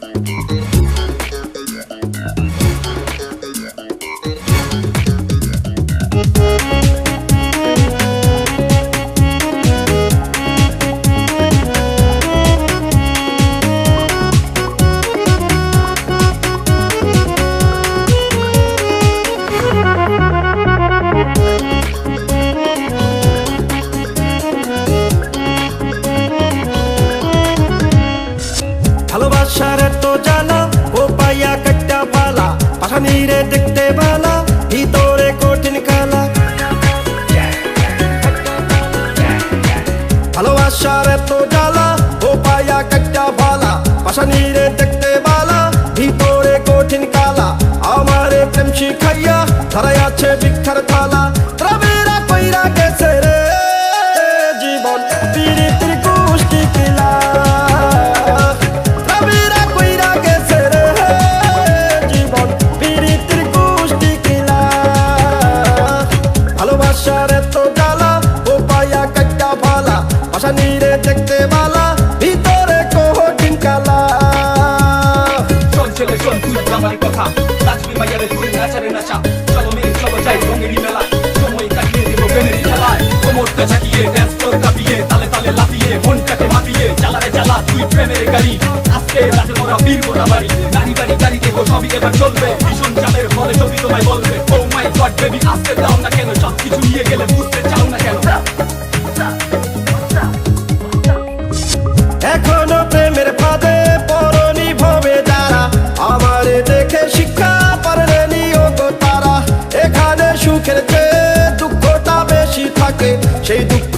Yeah. ভালোবাসার এত জানা, ও পাইয়া কাটটা পালা পাঠানি রে দেখতে বালা, ভিতরে কঠিন কালা ভালোবাসার এত জ্বালা ও পাইয়া কাটটা বালা পাশানি রে দেখতে বালা, ভিতরে কঠিন কালা আমারে প্রেম শিখাইয়া ধরাই আছে ভিক্ষার থালা। রবেরা কইরা গেছে রে জীবন পীড়িতির আমার কথা। নাচবি মাইয়ারে তুই নাচারে নাচা। চলো মেরে চলো যাই রঙেরই মেলা সময় কাটিয়ে দেবো বেনের খেলায়। কোমরটা ঝাঁকিয়ে ড্যান্স ফ্লোর কাঁপিয়ে, তালে তালে লাফিয়ে, মনটাকে মাতিয়ে জ্বালারে জ্বালা, তুই প্রেমের গাড়ি। আজকে রাতে মোরা বীর মোরা বাড়ি। গাড়ি গাড়ি গাড়ি দেখো সবই এবার চলবে। ভীষণ চাপের ফলে ছবি তোমায় বলবে ও মাই গড বেবি আসতে দাও না কেন? সব কিছু নিয়ে গেলে থাকে সেই দুঃখ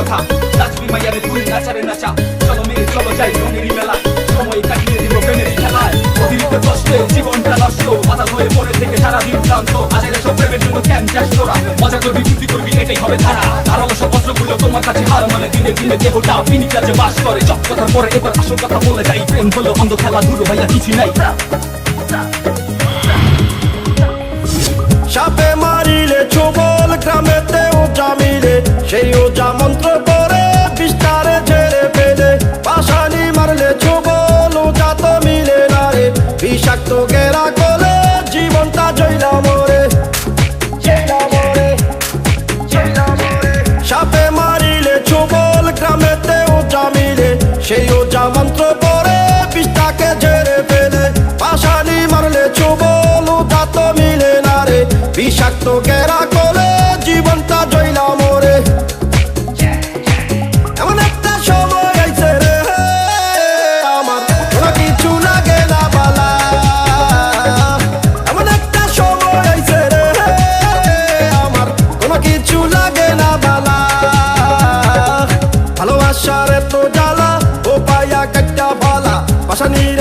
কথা। নাচবি মাইয়ারে তুই নাচারে নাচা। চলো মেরে, চলো যাই রঙেরই মেলা। সময় কাটিয়ে দিব প্রেমেরই খেলায়। অতিরিক্ত কষ্টে জীবনটা নষ্ট। মাথা হয়ে পড়ে থেকে সারাদিন ক্লান্ত। আজের সব প্রেমের জন্য কেন চাস তোরা? মজা করবি, ফুর্তি করবি, এটাই হবে ধারা। ধারালো সব অস্ত্রগুলো তোমার কাছে হার মানে দিনে দিনে দেহটা পিনি কাজে বাস করে। চক কথার পরে এবার আসল কথা বলে যাই। প্রেম হলো অন্ধ খেলা দূর ভাইয়া কিছু নাই। সাপে মারিলে গেরা গলে জীবনটা জৈলা মরে। এমন একটা সময় আইছে রে। আমার কিছু না বালা। এমন একটা সময় আইছে রে। আমার কোনো কিছু লাগে না বালা। ভালোবাসার এত জ্বালা, ও পাইয়া কাটটা ভালা পাশানি রে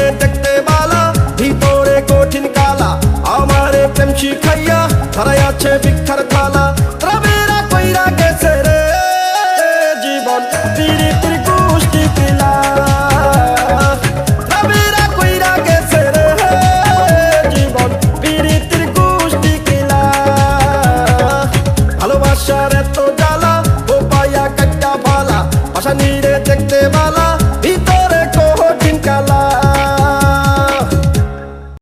আছে ভিক্ষার থালা রবেরা কইরা গেছে রে। জীবন পীড়িতির গোষ্ঠী পিলা রবেরা কইরা গেছে রে। জীবন পীড়িতির গোষ্ঠী কিলা ভালোবাসার এত জ্বালা, ও পাইয়া কাটটা ভালা পাশানি রে দেখতে বালা